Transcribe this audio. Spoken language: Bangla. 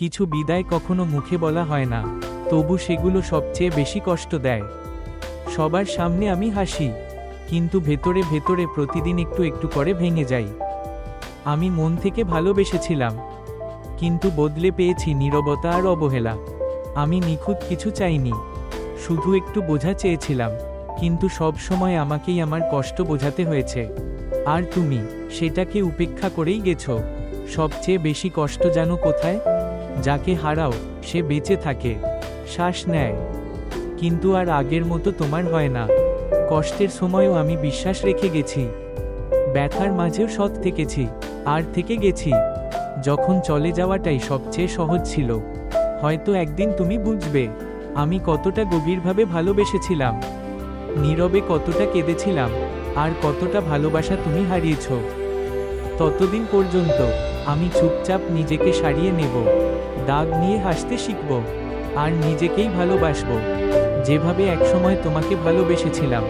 কিছু বিদায় কখনো মুখে বলা হয় না, তবু সেগুলো সবচেয়ে বেশি কষ্ট দেয়। সবার সামনে আমি হাসি, কিন্তু ভেতরে ভেতরে প্রতিদিন একটু একটু করে ভেঙে যাই। আমি মন থেকে ভালোবেসেছিলাম, কিন্তু বদলে পেয়েছি নীরবতা আর অবহেলা। আমি নিখুঁত কিছু চাইনি, শুধু একটু বোঝা চেয়েছিলাম, কিন্তু সব সময় আমাকেই আমার কষ্ট বোঝাতে হয়েছে। আর তুমি, সেটাকে উপেক্ষা করেই গেছো, সবচেয়ে বেশি কষ্ট জানো কোথায়? যাকে হারাও, সে বেঁচে থাকে। শ্বাস নেয়। কিন্তু আর আগের মতো তোমার হয় না। কষ্টের সময়ও আমি বিশ্বাস রেখে গেছি। ব্যথার মাঝেও সৎ থেকেছি, আর থেকে গেছি। যখন চলে যাওয়াটাই সবচেয়ে সহজ ছিল। হয়তো একদিন তুমি বুঝবে, আমি কতটা গভীরভাবে ভালোবেসেছিলাম। নীরবে কতটা কেঁদেছিলাম, আর কতটা ভালোবাসা তুমি হারিয়েছ। ততদিন পর্যন্ত আমি চুপচাপ নিজেকে সারিয়ে নেব, দাগ নিয়ে হাসতে শিখব, আর নিজেকেই ভালোবাসব। যেভাবে একসময় তোমাকে ভালোবেসেছিলাম।